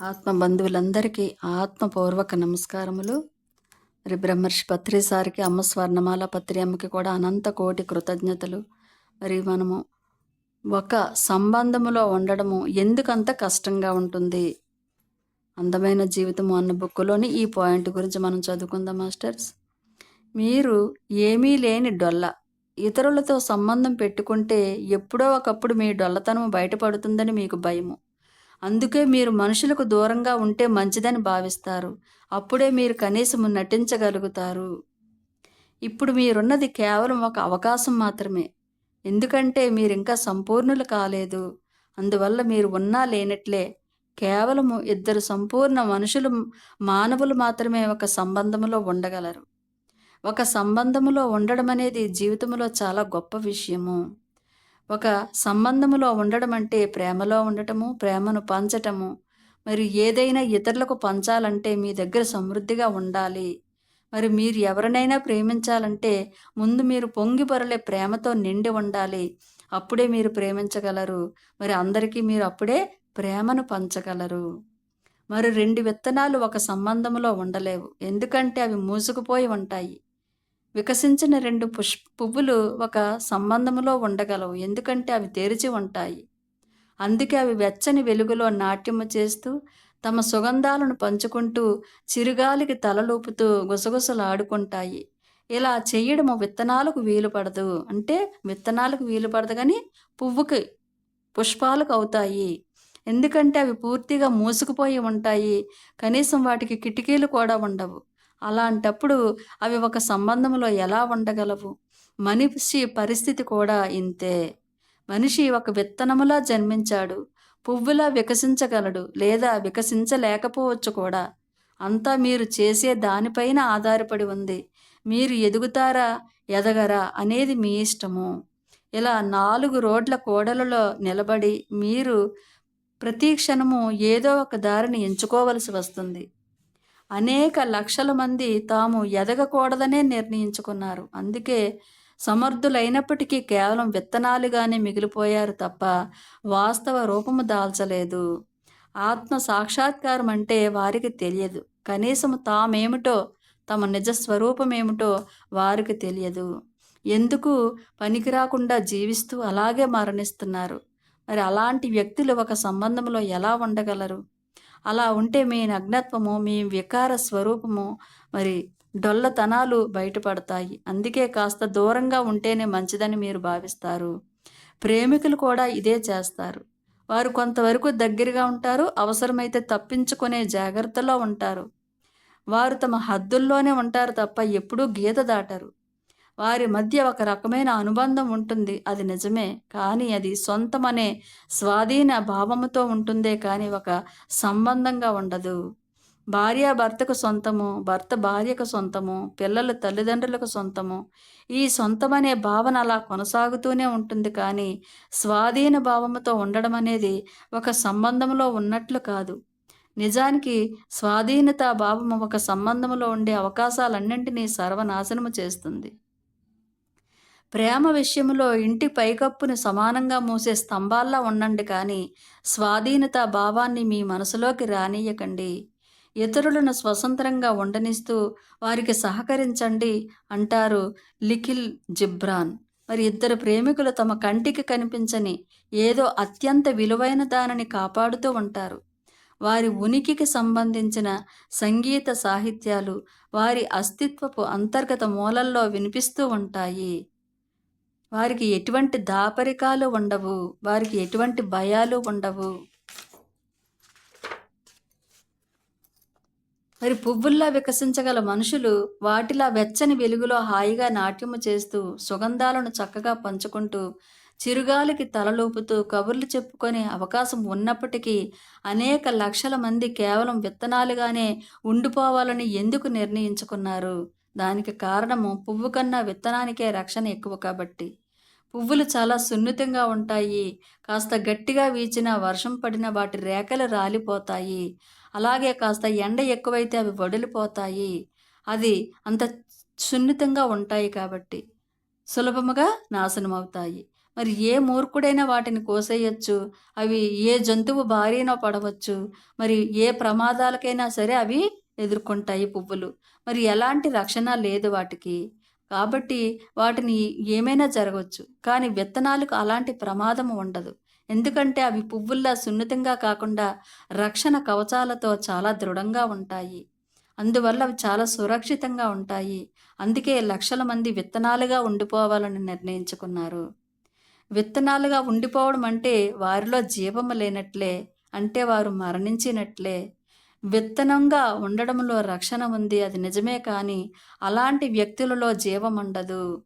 ఆత్మ బంధువులందరికీ ఆత్మపూర్వక నమస్కారములు. మరి బ్రహ్మర్షి పత్రి సారికి అమ్మ స్వర్ణమాల పత్రి అమ్మకి కూడా అనంత కోటి కృతజ్ఞతలు. మరి మనము ఒక సంబంధములో ఉండడము ఎందుకంత కష్టంగా ఉంటుంది? అందమైన జీవితము అన్న బుక్కులోని ఈ పాయింట్ గురించి మనం చదువుకుందాం మాస్టర్స్. మీరు ఏమీ లేని డొల్ల. ఇతరులతో సంబంధం పెట్టుకుంటే ఎప్పుడో ఒకప్పుడు మీ డొల్లతనం బయటపడుతుందని మీకు భయము. అందుకే మీరు మనుషులకు దూరంగా ఉంటే మంచిదని భావిస్తారు. అప్పుడే మీరు కనీసం నటించగలుగుతారు. ఇప్పుడు మీరున్నది కేవలం ఒక అవకాశం మాత్రమే. ఎందుకంటే మీరు ఇంకా సంపూర్ణులు కాలేదు. అందువల్ల మీరు ఉన్నా లేనట్లే కేవలము ఇద్దరు సంపూర్ణ మనుషులు మానవులు మాత్రమే ఒక సంబంధంలో ఉండగలరు. ఒక సంబంధములో ఉండడం అనేది జీవితంలో చాలా గొప్ప విషయము. ఒక సంబంధములో ఉండడం అంటే ప్రేమలో ఉండటము ప్రేమను పంచటము మరి ఏదైనా ఇతరులకు పంచాలంటే మీ దగ్గర సమృద్ధిగా ఉండాలి. మరి మీరు ఎవరినైనా ప్రేమించాలంటే ముందు మీరు పొంగి పొరలే ప్రేమతో నిండి ఉండాలి. అప్పుడే మీరు ప్రేమించగలరు. మరి అందరికీ మీరు అప్పుడే ప్రేమను పంచగలరు. మరి రెండు విత్తనాలు ఒక సంబంధంలో ఉండలేవు. ఎందుకంటే అవి మూసుకుపోయి ఉంటాయి. వికసించిన రెండు పుష్ పువ్వులు ఒక సంబంధంలో ఉండగలవు. ఎందుకంటే అవి తెరిచి ఉంటాయి. అందుకే అవి వెచ్చని వెలుగులో నాట్యము చేస్తూ తమ సుగంధాలను పంచుకుంటూ చిరుగాలికి తలలూపుతూ గుసగుసలాడుకుంటాయి. ఇలా చేయడము విత్తనాలకు వీలు పడదు. అంటే విత్తనాలకు వీలు పడదు కానీ పువ్వుకి పుష్పాలకు అవుతాయి. ఎందుకంటే అవి పూర్తిగా మూసుకుపోయి ఉంటాయి. కనీసం వాటికి కిటికీలు కూడా ఉండవు. అలాంటప్పుడు అవి ఒక సంబంధంలో ఎలా ఉండగలవు? మనిషి పరిస్థితి కూడా ఇంతే. మనిషి ఒక విత్తనములా జన్మించాడు. పువ్వులా వికసించగలడు లేదా వికసించలేకపోవచ్చు కూడా. అంతా మీరు చేసే దానిపైన ఆధారపడి ఉంది. మీరు ఎదుగుతారా ఎదగరా అనేది మీ ఇష్టము. ఇలా నాలుగు రోడ్ల కోడలలో నిలబడి మీరు ప్రతి క్షణము ఏదో ఒక దారిని ఎంచుకోవలసి వస్తుంది. అనేక లక్షల మంది తాము ఎదగకూడదనే నిర్ణయించుకున్నారు. అందుకే సమర్థులైనప్పటికీ కేవలం విత్తనాలుగానే మిగిలిపోయారు తప్ప వాస్తవ రూపము దాల్చలేదు. ఆత్మ సాక్షాత్కారం అంటే వారికి తెలియదు. కనీసం తామేమిటో తమ నిజ వారికి తెలియదు. ఎందుకు పనికిరాకుండా జీవిస్తూ అలాగే మరణిస్తున్నారు? మరి అలాంటి వ్యక్తులు ఒక సంబంధంలో ఎలా ఉండగలరు? అలా ఉంటే మీ నగ్నత్వము మీ వికార స్వరూపము మరి డొల్లతనాలు బయటపడతాయి. అందుకే కాస్త దూరంగా ఉంటేనే మంచిదని మీరు భావిస్తారు. ప్రేమికులు కూడా ఇదే చేస్తారు. వారు కొంతవరకు దగ్గరగా ఉంటారు అవసరమైతే తప్పించుకునే జాగ్రత్తలో ఉంటారు. వారు తమ హద్దుల్లోనే ఉంటారు తప్ప ఎప్పుడూ గీత దాటరు. వారి మధ్య ఒక రకమైన అనుబంధం ఉంటుంది. అది నిజమే. కానీ అది సొంతమనే స్వాధీన భావముతో ఉంటుందే కానీ ఒక సంబంధంగా ఉండదు. భార్య భర్తకు సొంతము భర్త భార్యకు సొంతము పిల్లలు తల్లిదండ్రులకు సొంతము. ఈ సొంతమనే భావన అలా కొనసాగుతూనే ఉంటుంది. కానీ స్వాధీన భావముతో ఉండడం అనేది ఒక సంబంధంలో ఉన్నట్లు కాదు. నిజానికి స్వాధీనత భావము ఒక సంబంధంలో ఉండే అవకాశాలన్నింటినీ సర్వనాశనము చేస్తుంది. ప్రేమ విషయంలో ఇంటి పైకప్పును సమానంగా మూసే స్తంభాల్లా ఉండండి కానీ స్వాధీనత భావాన్ని మీ మనసులోకి రానియకండి ఇతరులను స్వతంత్రంగా ఉండనిస్తూ వారికి సహకరించండి అంటారు లిఖిల్ జిబ్రాన్. మరి ఇద్దరు ప్రేమికులు తమ కంటికి కనిపించని ఏదో అత్యంత విలువైన దానిని కాపాడుతూ ఉంటారు. వారి ఉనికికి సంబంధించిన సంగీత సాహిత్యాలు వారి అస్తిత్వపు అంతర్గత మూలల్లో వినిపిస్తూ ఉంటాయి. వారికి ఎటువంటి దాపరికాలు ఉండవు వారికి ఎటువంటి భయాలు ఉండవు. మరి పువ్వుల్లా వికసించగల మనుషులు వాటిలా వెచ్చని వెలుగులో హాయిగా నాట్యము చేస్తూ సుగంధాలను చక్కగా పంచుకుంటూ చిరుగాలికి తలలోపుతూ కబుర్లు చెప్పుకునే అవకాశం ఉన్నప్పటికీ అనేక లక్షల మంది కేవలం విత్తనాలుగానే ఉండిపోవాలని ఎందుకు నిర్ణయించుకున్నారు? దానికి కారణము పువ్వు కన్నా విత్తనానికే రక్షణ ఎక్కువ కాబట్టి. పువ్వులు చాలా సున్నితంగా ఉంటాయి. కాస్త గట్టిగా వీచిన వర్షం పడిన వాటి రేఖలు రాలిపోతాయి. అలాగే కాస్త ఎండ ఎక్కువైతే అవి వడిలిపోతాయి. అది అంత సున్నితంగా ఉంటాయి కాబట్టి సులభముగా నాశనం అవుతాయి మరి ఏ మూర్ఖుడైనా వాటిని కోసేయొచ్చు? అవి ఏ జంతువు భారీనో పడవచ్చు? మరి ఏ ప్రమాదాలకైనా సరే అవి ఎదుర్కొంటాయి పువ్వులు. మరి ఎలాంటి రక్షణ లేదు వాటికి. కాబట్టి వాటిని ఏమైనా జరగవచ్చు కానీ విత్తనాలకు అలాంటి ప్రమాదం ఉండదు. ఎందుకంటే అవి పువ్వుల్లా సున్నితంగా కాకుండా రక్షణ కవచాలతో చాలా దృఢంగా ఉంటాయి. అందువల్ల అవి చాలా సురక్షితంగా ఉంటాయి. అందుకే లక్షల మంది విత్తనాలుగా ఉండిపోవాలని నిర్ణయించుకున్నారు. విత్తనాలుగా ఉండిపోవడం అంటే వారిలో జీవము లేనట్లే అంటే వారు మరణించినట్లే విత్తనంగా ఉండడంలో రక్షణ ఉంది. అది నిజమే కానీ అలాంటి వ్యక్తులలో జీవం ఉండదు.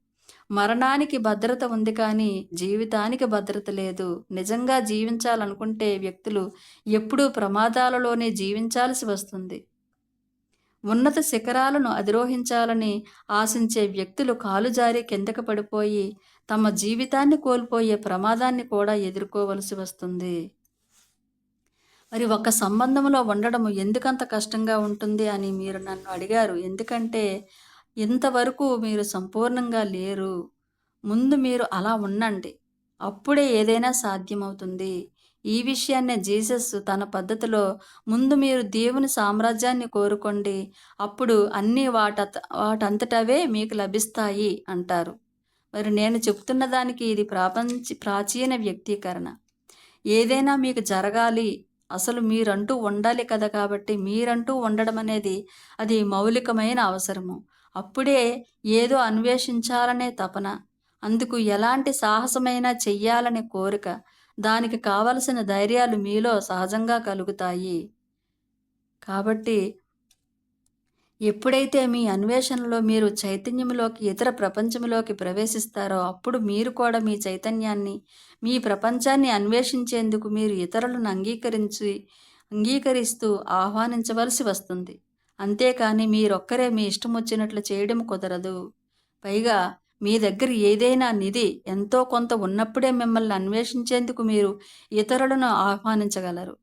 మరణానికి భద్రత ఉంది కానీ జీవితానికి భద్రత లేదు. నిజంగా జీవించాలనుకుంటే వ్యక్తులు ఎప్పుడూ ప్రమాదాలలోనే జీవించాల్సి వస్తుంది. ఉన్నత శిఖరాలను అధిరోహించాలని ఆశించే వ్యక్తులు కాలు జారి కిందకు పడిపోయి తమ జీవితాన్ని కోల్పోయే ప్రమాదాన్ని కూడా ఎదుర్కోవలసి వస్తుంది. మరి ఒక సంబంధంలో ఉండడం ఎందుకంత కష్టంగా ఉంటుంది అని మీరు నన్ను అడిగారు? ఎందుకంటే ఇంతవరకు మీరు సంపూర్ణంగా లేరు. ముందు మీరు అలా ఉండండి. అప్పుడే ఏదైనా సాధ్యమవుతుంది. ఈ విషయాన్నే జీసస్ తన పద్ధతిలో ముందు మీరు దేవుని సామ్రాజ్యాన్ని కోరుకోండి. అప్పుడు అన్నీ వాట వాటంతటవే మీకు లభిస్తాయి అంటారు. మరి నేను చెప్తున్న దానికి ఇది ప్రాపంచ ప్రాచీన వ్యక్తీకరణ. ఏదైనా మీకు జరగాలి అసలు మీరంటూ ఉండాలి కదా కాబట్టి మీరంటూ ఉండడం అనేది అది మౌలికమైన అవసరము. అప్పుడే ఏదో అన్వేషించాలనే తపన అందుకు ఎలాంటి సాహసమైనా చెయ్యాలనే కోరిక దానికి కావలసిన ధైర్యాలు మీలో సహజంగా కలుగుతాయి. కాబట్టి ఎప్పుడైతే మీ అన్వేషణలో మీరు చైతన్యంలోకి ఇతర ప్రపంచంలోకి ప్రవేశిస్తారో అప్పుడు మీరు కూడా మీ చైతన్యాన్ని మీ ప్రపంచాన్ని అన్వేషించేందుకు మీరు ఇతరులను అంగీకరించి అంగీకరిస్తూ ఆహ్వానించవలసి వస్తుంది. అంతేకాని మీరొక్కరే మీ ఇష్టం వచ్చినట్లు చేయడం కుదరదు. పైగా మీ దగ్గర ఏదైనా నిధి ఎంతో కొంత ఉన్నప్పుడే మిమ్మల్ని అన్వేషించేందుకు మీరు ఇతరులను ఆహ్వానించగలరు.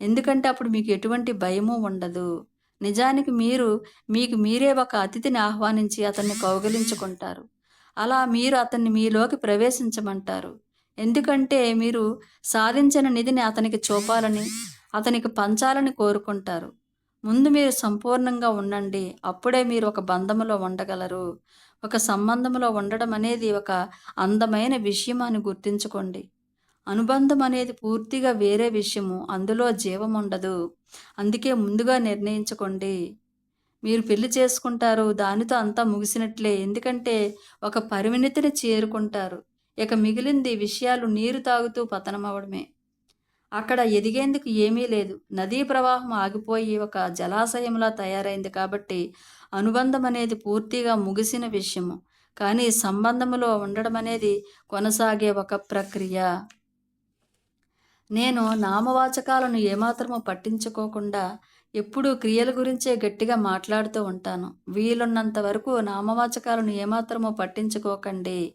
ఎందుకంటే అప్పుడు మీకు ఎటువంటి భయము ఉండదు. నిజానికి మీరు మీకు మీరే ఒక అతిథిని ఆహ్వానించి అతన్ని కౌగిలించుకుంటారు. అలా మీరు అతన్ని మీలోకి ప్రవేశించమంటారు. ఎందుకంటే మీరు సాధించిన నిధిని అతనికి చూపాలని అతనికి పంచాలని కోరుకుంటారు. ముందు మీరు సంపూర్ణంగా ఉండండి. అప్పుడే మీరు ఒక బంధములో ఉండగలరు. ఒక సంబంధంలో ఉండడం అనేది ఒక అందమైన విషయం అని గుర్తుంచుకోండి. అనుబంధం అనేది పూర్తిగా వేరే విషయము అందులో జీవం ఉండదు అందుకే ముందుగా నిర్ణయించుకోండి. మీరు పెళ్ళి చేసుకుంటారు దానితో అంతా ముగిసినట్లే. ఎందుకంటే ఒక పరిమితిని చేరుకుంటారు. ఇక మిగిలింది విషయాలు నీరు తాగుతూ పతనమవడమే. అక్కడ ఎదిగేందుకు ఏమీ లేదు. నదీ ప్రవాహం ఆగిపోయి ఒక జలాశయంలా తయారైంది కాబట్టి అనుబంధం అనేది పూర్తిగా ముగిసిన విషయము. కానీ సంబంధములో ఉండడం అనేది కొనసాగే ఒక ప్రక్రియ. నేను నామవాచకాలను ఏమాత్రము పట్టించుకోకుండా ఎప్పుడూ క్రియల గురించే గట్టిగా మాట్లాడుతూ ఉంటాను. వీలున్నంత వరకు నామవాచకాలను ఏమాత్రము పట్టించుకోకండి.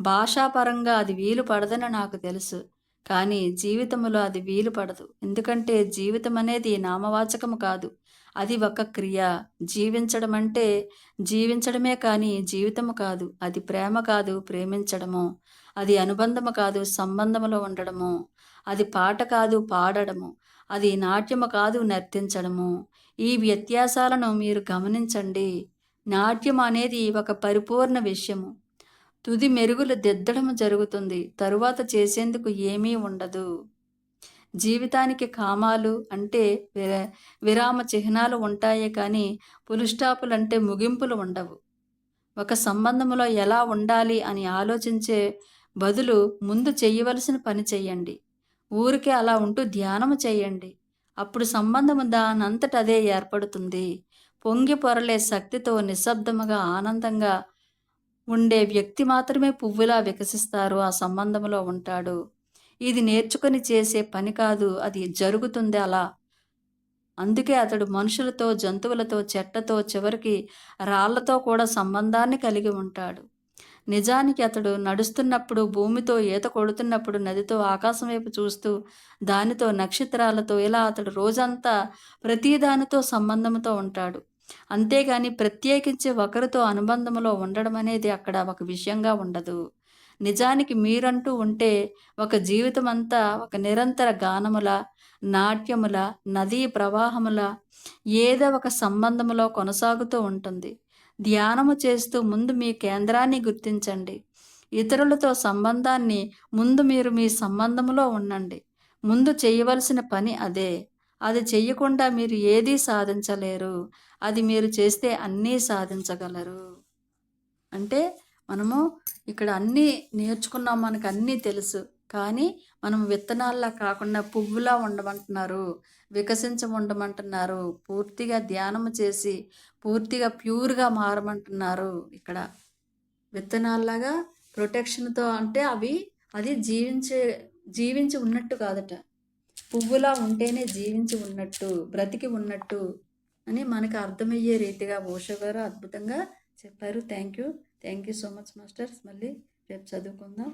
భాషాపరంగా అది వీలు పడదని నాకు తెలుసు కానీ జీవితంలో అది వీలు పడదు. ఎందుకంటే జీవితం అనేది నామవాచకము కాదు అది ఒక క్రియ. జీవించడం అంటే జీవించడమే కానీ జీవితము కాదు అది ప్రేమ కాదు ప్రేమించడము. అది అనుబంధము కాదు సంబంధములో ఉండడము. అది పాట కాదు పాడడము అది నాట్యము కాదు నర్తించడము. ఈ వ్యత్యాసాలను మీరు గమనించండి. నాట్యం అనేది ఒక పరిపూర్ణ విషయము. తుది మెరుగులు దిద్దడం జరుగుతుంది. తరువాత చేసేందుకు ఏమీ ఉండదు. జీవితానికి కామాలు అంటే విర విరామ చిహ్నాలు ఉంటాయే కానీ పులుస్టాపులు అంటే ముగింపులు ఉండవు. ఒక సంబంధంలో ఎలా ఉండాలి అని ఆలోచించే బదులు ముందు చేయవలసిన పని చేయండి. ఊరికే అలా ఉంటూ ధ్యానము చేయండి. అప్పుడు సంబంధము దానంతట అదే ఏర్పడుతుంది. పొంగి పొరలే శక్తితో నిశ్శబ్దముగా ఆనందంగా ఉండే వ్యక్తి మాత్రమే పువ్వులా వికసిస్తారు ఆ సంబంధంలో ఉంటాడు. ఇది నేర్చుకొని చేసే పని కాదు అది జరుగుతుంది అలా. అందుకే అతడు మనుషులతో జంతువులతో చెట్టతో చివరికి రాళ్ళతో కూడా సంబంధాన్ని కలిగి ఉంటాడు. నిజానికి అతడు నడుస్తున్నప్పుడు భూమితో ఈత కొడుతున్నప్పుడు నదితో ఆకాశం వైపు చూస్తూ దానితో నక్షత్రాలతో ఇలా అతడు రోజంతా ప్రతి దానితో సంబంధంతో ఉంటాడు. అంతేగాని ప్రత్యేకించి ఒకరితో అనుబంధంలో ఉండడం అనేది అక్కడ ఒక విషయంగా ఉండదు. నిజానికి మీరంటూ ఉంటే ఒక జీవితం అంతా ఒక నిరంతర గానముల నాట్యముల నదీ ప్రవాహముల ఏదో ఒక సంబంధములో కొనసాగుతూ ఉంటుంది. ధ్యానము చేస్తూ ముందు మీ కేంద్రాన్ని గుర్తించండి. ఇతరులతో సంబంధాన్ని ముందు మీరు మీ సంబంధములో ఉండండి. ముందు చేయవలసిన పని అదే. అది చెయ్యకుండా మీరు ఏదీ సాధించలేరు. అది మీరు చేస్తే అన్నీ సాధించగలరు. అంటే మనము ఇక్కడ అన్నీ నేర్చుకున్నాం మనకు అన్నీ తెలుసు. కానీ మనం విత్తనాల్లా కాకుండా పువ్వులా ఉండమంటున్నారు వికసించ ఉండమంటున్నారు పూర్తిగా ధ్యానము చేసి పూర్తిగా ప్యూర్గా మారమంటున్నారు ఇక్కడ. విత్తనాల్లాగా ప్రొటెక్షన్తో అంటే అవి అది జీవించే జీవించి ఉన్నట్టు కాదట. పువ్వులా ఉంటేనే జీవించి ఉన్నట్టు బ్రతికి ఉన్నట్టు అని మనకు అర్థమయ్యే రీతిగా ఓషో గారు అద్భుతంగా చెప్పారు. Thank you. Thank you so much masters. మళ్ళీ రేపు చదువుకుందాం.